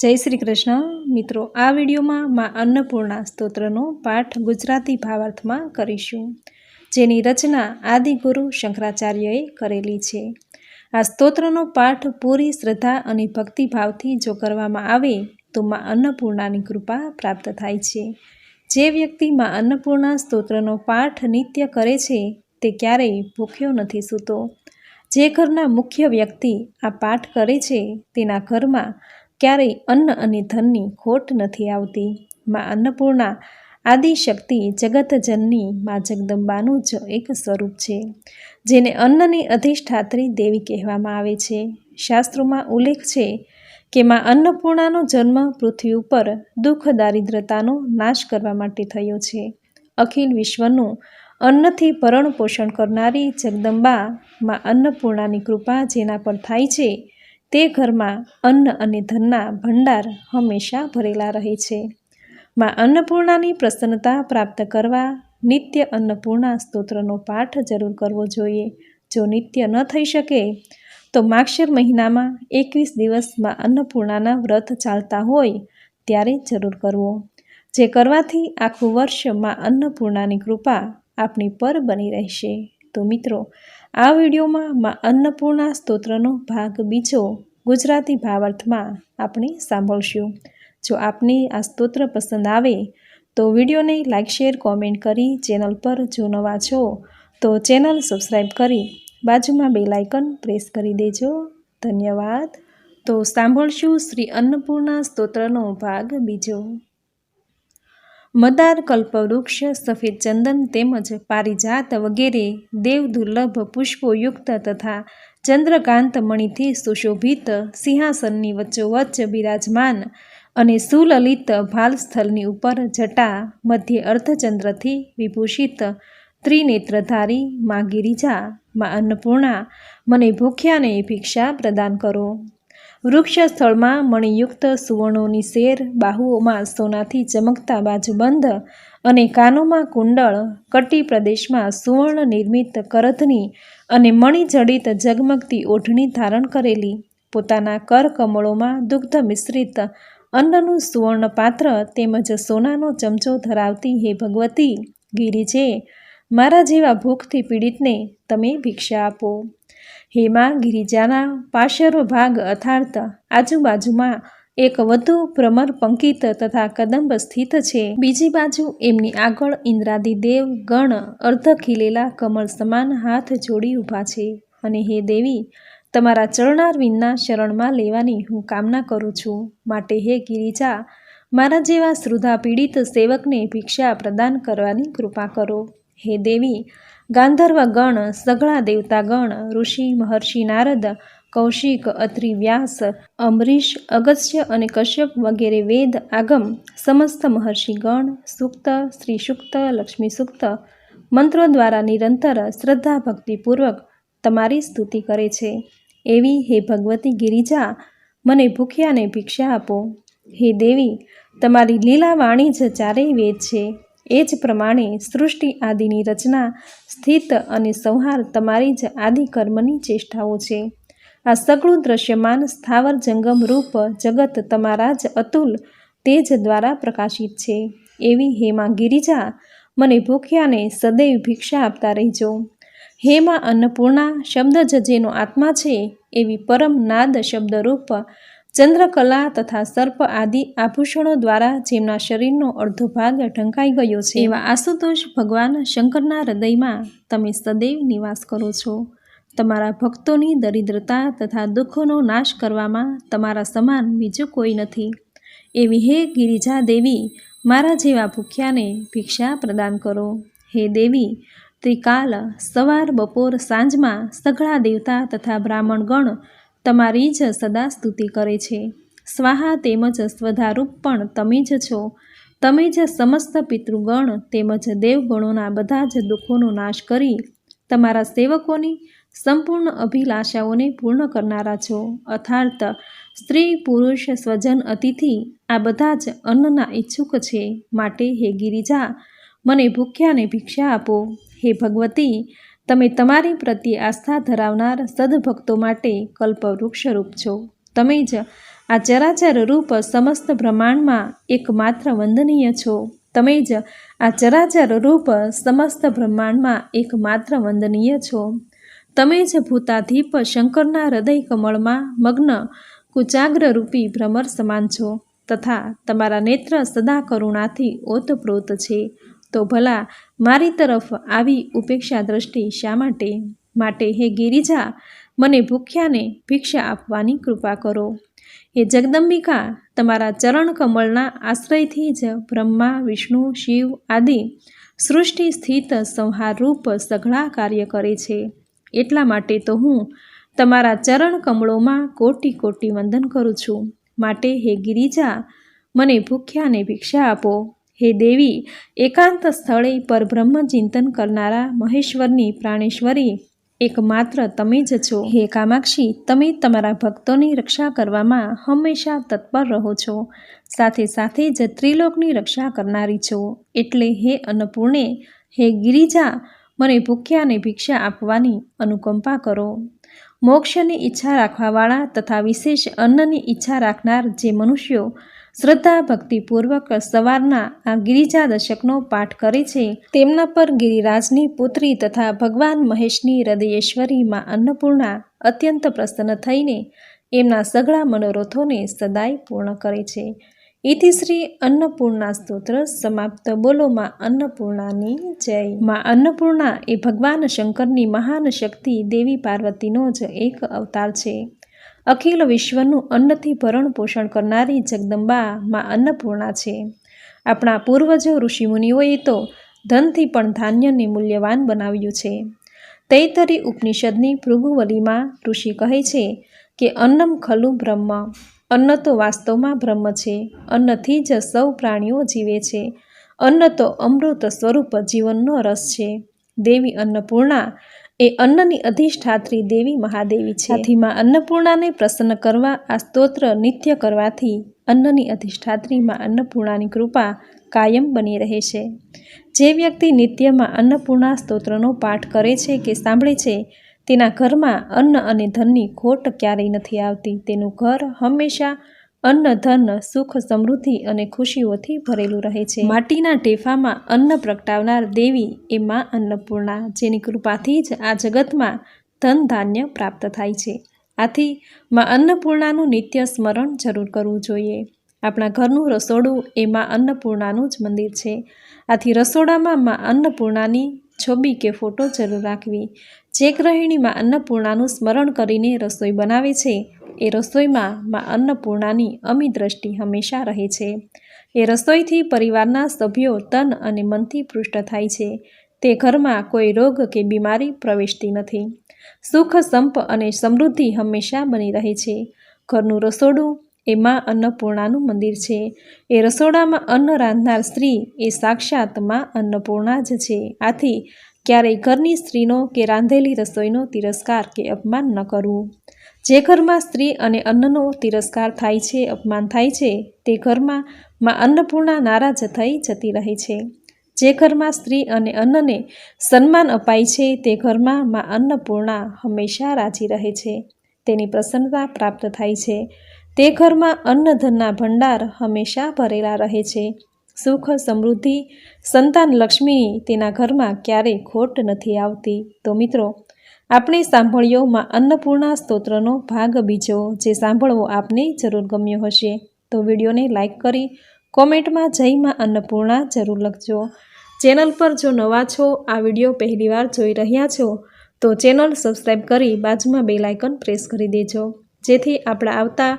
જય શ્રી કૃષ્ણ. મિત્રો, આ વિડીયોમાં માં અન્નપૂર્ણા સ્તોત્રનો પાઠ ગુજરાતી ભાવાર્થમાં કરીશું, જેની રચના આદિગુરુ શંકરાચાર્યએ કરેલી છે. આ સ્તોત્રનો પાઠ પૂરી શ્રદ્ધા અને ભક્તિભાવથી જો કરવામાં આવે, તો માં અન્નપૂર્ણાની કૃપા પ્રાપ્ત થાય છે. જે વ્યક્તિ માં અન્નપૂર્ણા સ્તોત્રનો પાઠ નિત્ય કરે છે, તે ક્યારેય ભૂખ્યો નથી સૂતો. જે ઘરના મુખ્ય વ્યક્તિ આ પાઠ કરે છે, તેના ઘરમાં ક્યારેય અન્ન અને ધનની ખોટ નથી આવતી. માં અન્નપૂર્ણા આદિશક્તિ જગતજનની મા જગદંબાનું જ એક સ્વરૂપ છે, જેને અન્નની અધિષ્ઠાત્રી દેવી કહેવામાં આવે છે. શાસ્ત્રોમાં ઉલ્લેખ છે કે માં અન્નપૂર્ણાનો જન્મ પૃથ્વી ઉપર દુઃખ દારિદ્રતાનો નાશ કરવા માટે થયો છે. અખિલ વિશ્વનું અન્નથી ભરણ પોષણ કરનારી જગદંબા માં અન્નપૂર્ણાની કૃપા જેના પર થાય છે તે ઘરમાં અન્ન અને ધનના ભંડાર હંમેશા ભરેલા રહે છે. માં અન્નપૂર્ણાની પ્રસન્નતા પ્રાપ્ત કરવા નિત્ય અન્નપૂર્ણા સ્તોત્રનો પાઠ જરૂર કરવો જોઈએ. જો નિત્ય ન થઈ શકે, તો માક્ષર મહિનામાં એકવીસ દિવસમાં અન્નપૂર્ણાના વ્રત ચાલતા હોય ત્યારે જરૂર કરવો. જે કરવાથી આખું વર્ષમાં અન્નપૂર્ણાની કૃપા આપણી પર બની રહેશે. તો મિત્રો આ વિડીયોમાં મા અન્નપૂર્ણા સ્તોત્રનો ભાગ બીજો ગુજરાતી ભાવાર્થમાં આપણે સાંભળશું. જો આપને આ સ્તોત્ર પસંદ આવે, તો વિડીયોને લાઇક શેર કોમેન્ટ કરી ચેનલ પર જો નવા છો, તો ચેનલ સબસ્ક્રાઈબ કરી બાજુમાં બે લાઇકન પ્રેસ કરી દેજો. ધન્યવાદ. તો સાંભળશું શ્રી અન્નપૂર્ણા સ્તોત્રનો ભાગ બીજો. મદાર કલ્પવૃક્ષ, સફેદ ચંદન તેમજ પારિજાત વગેરે દેવ દુર્લભ પુષ્પોયુક્ત તથા ચંદ્રકાંત મણિથી સુશોભિત સિંહાસનની વચ્ચોવચ્ચ બિરાજમાન અને સુલલિત ભાલસ્થલની ઉપર જટા મધ્ય અર્ધચંદ્રથી વિભૂષિત ત્રિનેત્રધારી મા ગિરિજા મા અન્નપૂર્ણા, મને ભૂખ્યાને ભિક્ષા પ્રદાન કરો. વૃક્ષ સ્થળમાં મણિયુક્ત સુવર્ણોની શેર બાહુઓમાં સોનાથી ચમકતા બાજુબંધ અને કાનોમાં કુંડળ કટી પ્રદેશમાં સુવર્ણ નિર્મિત કરધની અને મણિજડિત ઝગમગતી ઓઢણી ધારણ કરેલી. પોતાના કર કમળોમાં દુગ્ધ મિશ્રિત અન્નનું સુવર્ણ પાત્ર તેમજ સોનાનો ચમચો ધરાવતી હે ભગવતી ગિરિજે મારા જેવા ભૂખથી પીડિતને તમે ભિક્ષા આપો. હે માં ગિરિજાના પાશરો ભાગ અર્થાર્થ આજુબાજુમાં એક વધુ ભ્રમર પંકિત તથા કદંબ સ્થિત છે. બીજી બાજુ એમની આગળ ઇન્દ્રાદી દેવ ગણ અર્ધ ખીલેલા કમળ સમાન હાથ જોડી ઊભા છે. અને હે દેવી, તમારા ચરણારવિંદના શરણમાં લેવાની હું કામના કરું છું. માટે હે ગિરિજા, મારા જેવા શ્રુધા પીડિત સેવકને ભિક્ષા પ્રદાન કરવાની કૃપા કરો. હે દેવી ગાંધર્વ ગણ સઘળા દેવતાગણ, ઋષિ, મહર્ષિ નારદ, કૌશિક, અત્રિ વ્યાસ, અમરીશ અગસ્ય અને કશ્યપ વગેરે વેદ, આગમ, સમસ્ત મહર્ષિગણ, સૂક્ત શ્રી સૂક્ત લક્ષ્મી સૂક્ત મંત્રો દ્વારા નિરંતર શ્રદ્ધા ભક્તિપૂર્વક તમારી સ્તુતિ કરે છે. એવી હે ભગવતી ગિરિજા, મને ભૂખ્યાને ભિક્ષા આપો. હે દેવી, તમારી લીલા વાણી જ ચારેય વેદ છે. એ જ પ્રમાણે સૃષ્ટિ આદિની રચના, સ્થિત અને સંહાર તમારી જ આદિ કર્મની ચેષ્ટાઓ છે. આ સગળું દ્રશ્યમાન સ્થાવર જંગમ રૂપ જગત તમારા જ અતુલ તેજ દ્વારા પ્રકાશિત છે. એવી હેમા ગિરિજા મને ભૂખ્યાને સદૈવ ભિક્ષા આપતા રહેજો. હેમાં અન્નપૂર્ણા શબ્દ જ જેનો આત્મા છે, એવી પરમ નાદ શબ્દરૂપ ચંદ્રકલા તથા સર્પ આદિ આભૂષણો દ્વારા જેમના શરીરનો અડધો ભાગ ઢંકાઈ ગયો છે. એવા આશુતોષ ભગવાન શંકરના હૃદયમાં તમે સદૈવ નિવાસ કરો છો. તમારા ભક્તોની દરિદ્રતા તથા દુઃખોનો નાશ કરવામાં તમારા સમાન બીજું કોઈ નથી. એવી હે ગિરિજા દેવી, મારા જેવા ભૂખ્યાને ભિક્ષા પ્રદાન કરો. હે દેવી, ત્રિકાલ, સવાર બપોર સાંજમાં સઘળા દેવતા તથા બ્રાહ્મણગણ તમારી જ સદા સ્તુતિ કરે છે. સ્વાહા તેમજ સ્વધારૂપ પણ તમે જ છો. તમે જ સમસ્ત પિતૃગણ તેમજ દેવગણોના બધા જ દુઃખોનો નાશ કરી તમારા સેવકોની સંપૂર્ણ અભિલાષાઓને પૂર્ણ કરનારા છો. અર્થાર્થ સ્ત્રી, પુરુષ, સ્વજન, અતિથિ આ બધા જ અન્નના ઈચ્છુક છે. માટે હે ગિરિજા, મને ભૂખ્યાને ભિક્ષા આપો. હે ભગવતી તમે તમારી પ્રત્યે આસ્થા ધરાવનાર સદભક્તો માટે કલ્પવૃક્ષરૂપ છો. તમે જ આ ચરાચર રૂપ સમસ્ત બ્રહ્માંડમાં એકમાત્ર વંદનીય છો. તમે જ આ ચરાચર રૂપ સમસ્ત બ્રહ્માંડમાં એકમાત્ર વંદનીય છો. તમે જ ભૂતાધીપ શંકરના હૃદય કમળમાં મગ્ન કુચાગ્ર રૂપી ભ્રમર સમાન છો તથા તમારા નેત્ર સદા કરુણાથી ઓતપ્રોત છે. તો ભલા મારી તરફ આવી ઉપેક્ષા દ્રષ્ટિ શા માટે? માટે હે ગિરિજા, મને ભૂખ્યાને ભિક્ષા આપવાની કૃપા કરો. હે જગદંબિકા, તમારા ચરણ કમળના આશ્રયથી જ બ્રહ્મા, વિષ્ણુ, શિવ આદિ સૃષ્ટિ સ્થિત સંહારરૂપ સઘળા કાર્ય કરે છે. એટલા માટે તો હું તમારા ચરણ કમળોમાં કોટી કોટી વંદન કરું છું. માટે હે ગિરિજા, મને ભૂખ્યાને ભિક્ષા આપો. હે દેવી, એકાંત સ્થળે પરબ્રહ્મ ચિંતન કરનારા મહેશ્વરની પ્રાણેશ્વરી એકમાત્ર તમે જ છો. હે કામાક્ષી, તમે તમારા ભક્તોની રક્ષા કરવામાં હંમેશા તત્પર રહો છો. સાથે સાથે જ ત્રિલોકની રક્ષા કરનારી છો. એટલે હે અન્નપૂર્ણે, હે ગિરિજા, મને ભૂખ્યાને ભિક્ષા આપવાની અનુકંપા કરો. મોક્ષની ઈચ્છા રાખવાવાળા તથા વિશેષ અન્નની ઈચ્છા રાખનાર જે મનુષ્યો શ્રદ્ધા ભક્તિપૂર્વક સવારના આ ગિરિજા દશકનો પાઠ કરે છે. તેમના પર ગિરિરાજની પુત્રી તથા ભગવાન મહેશની હૃદયેશ્વરી માં અન્નપૂર્ણા અત્યંત પ્રસન્ન થઈને એમના સઘળા મનોરથોને સદાય પૂર્ણ કરે છે. ઇતિ શ્રી અન્નપૂર્ણા સ્તોત્ર સમાપ્ત. બોલો માં અન્નપૂર્ણાની જય. માં અન્નપૂર્ણા એ ભગવાન શંકરની મહાન શક્તિ દેવી પાર્વતીનો જ એક અવતાર છે. અખિલ વિશ્વનું અન્નથી ભરણ પોષણ કરનારી જગદંબા માં અન્નપૂર્ણા છે. આપણા પૂર્વજો ઋષિમુનિઓએ તો ધનથી પણ ધાન્યને મૂલ્યવાન બનાવ્યું છે. તૈતરી ઉપનિષદની ભૃગુવલીમાં ઋષિ કહે છે કે અન્નમ ખલુ બ્રહ્મ. અન્ન તો વાસ્તવમાં બ્રહ્મ છે. અન્નથી જ સૌ પ્રાણીઓ જીવે છે. અન્ન તો અમૃત સ્વરૂપ જીવનનો રસ છે. દેવી અન્નપૂર્ણા એ અન્નની અધિષ્ઠાત્રી દેવી મહાદેવી છે. આથીમાં અન્નપૂર્ણાને પ્રસન્ન કરવા, આ સ્તોત્ર નિત્ય કરવાથી અન્નની અધિષ્ઠાત્રી માં અન્નપૂર્ણાની કૃપા કાયમ બની રહે છે. જે વ્યક્તિ નિત્યમાં અન્નપૂર્ણા સ્તોત્રનો પાઠ કરે છે કે સાંભળે છે, તેના ઘરમાં અન્ન અને ધનની ખોટ ક્યારેય નથી આવતી. તેનું ઘર હંમેશા અન્ન, ધન, સુખ, સમૃદ્ધિ અને ખુશીઓથી ભરેલું રહે છે. માટીના ટેફામાં અન્ન પ્રગટાવનાર દેવી એ મા અન્નપૂર્ણા, જેની કૃપાથી જ આ જગતમાં ધન ધાન્ય પ્રાપ્ત થાય છે. આથી મા અન્નપૂર્ણાનું નિત્ય સ્મરણ જરૂર કરવું જોઈએ. આપણા ઘરનું રસોડું એ મા અન્નપૂર્ણાનું જ મંદિર છે. આથી રસોડામાં માં અન્નપૂર્ણાની છબી કે ફોટો જરૂર રાખવી. જે ગૃહિણીમાં અન્નપૂર્ણાનું સ્મરણ કરીને રસોઈ બનાવે છે. એ રસોઈમાં માં અન્નપૂર્ણાની અમી દ્રષ્ટિ હંમેશા રહે છે. એ રસોઈથી પરિવારના સભ્યો તન અને મનથી પૃષ્ઠ થાય છે. તે ઘરમાં કોઈ રોગ કે બીમારી પ્રવેશતી નથી. સુખ, સંપ અને સમૃદ્ધિ હંમેશા બની રહે છે. ઘરનું રસોડું એ માં અન્નપૂર્ણાનું મંદિર છે. એ રસોડામાં અન્ન રાંધનાર સ્ત્રી એ સાક્ષાતમાં અન્નપૂર્ણા જ છે. આથી ક્યારેય ઘરની સ્ત્રીનો કે રાંધેલી રસોઈનો તિરસ્કાર કે અપમાન ન કરવું. જે ઘરમાં સ્ત્રી અને અન્નનો તિરસ્કાર થાય છે, અપમાન થાય છે, તે ઘરમાં માં અન્નપૂર્ણા નારાજ થઈ જતી રહે છે. જે ઘરમાં સ્ત્રી અને અન્નને સન્માન અપાય છે, તે ઘરમાં માં અન્નપૂર્ણા હંમેશા રાજી રહે છે. તેની પ્રસન્નતા પ્રાપ્ત થાય છે. તે ઘરમાં અન્નધનના ભંડાર હંમેશા ભરેલા રહે છે. સુખ, સમૃદ્ધિ, સંતાન લક્ષ્મીની તેના ઘરમાં ક્યારેય ખોટ નથી આવતી. તો મિત્રો, આપણે સાંભળ્યો માં અન્નપૂર્ણા સ્તોત્રનો ભાગ બીજો, જે સાંભળવો આપને જરૂર ગમ્યો હશે. તો વિડીયોને લાઇક કરી, કોમેન્ટમાં જય માં અન્નપૂર્ણા જરૂર લખજો. ચેનલ પર જો નવા છો, આ વીડિયો પહેલીવાર જોઈ રહ્યા છો, તો ચેનલ સબસ્ક્રાઈબ કરી બાજુમાં બેલાઇકન પ્રેસ કરી દેજો. જેથી આપણા આવતા